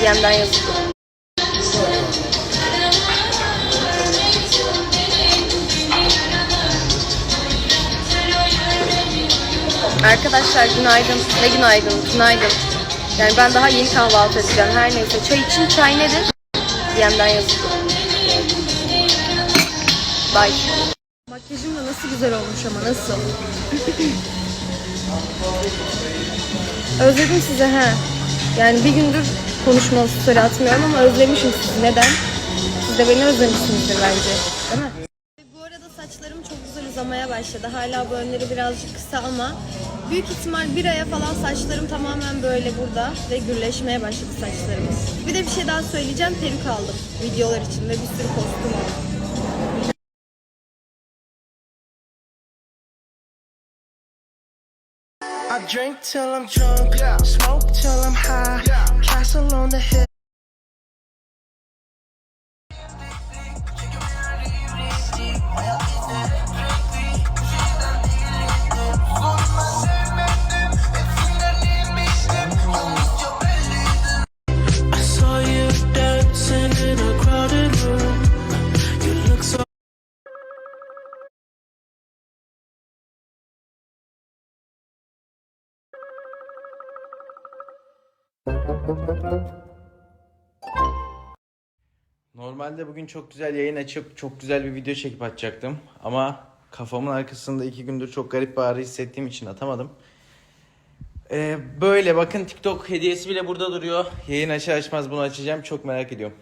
DM'den yazın. Arkadaşlar günaydın. Ne günaydın? Günaydın. Yani ben daha yeni kahvaltı edeceğim. Her neyse. Çay için çay nedir? DM'den yazın. Bye. Makyajım da nasıl güzel olmuş ama nasıl? Özledim sizi he. Yani bir gündür konuşmalı story atmıyorum ama özlemişim sizi. Neden? Siz de beni özlemişsinizdir bence. Değil mi? Bu arada saçlarım çok güzel uzamaya başladı. Hala bu önleri birazcık kısa ama büyük ihtimal bir aya falan saçlarım tamamen böyle burada ve gürleşmeye başladı saçlarım. Bir de bir şey daha söyleyeceğim. Peruk aldım videolar için ve bir sürü kostüm aldım. I drink till I'm drunk, smoke till I'm high, on the hill. Normalde bugün çok güzel yayın açıp çok güzel bir video çekip atacaktım. Ama kafamın arkasında iki gündür çok garip bir ağrı hissettiğim için atamadım. Ee, böyle bakın TikTok hediyesi bile burada duruyor. Yayın açar açmaz bunu açacağım. Çok merak ediyorum.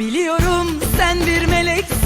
Biliyorum sen bir meleksin.